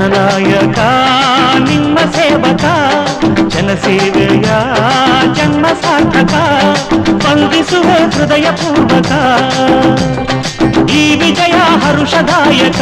ಜನನಾಯಕ ನಿಮ್ಮ ಸೇವಕ ಜನಸೇವೆಯ ಜನ್ಮ ಸಾರ್ಥಕ ವಂದಿಸುವ ಹೃದಯ ಪೂರ್ವಕ ಈ ವಿಜಯ ಹರುಷದಾಯಕ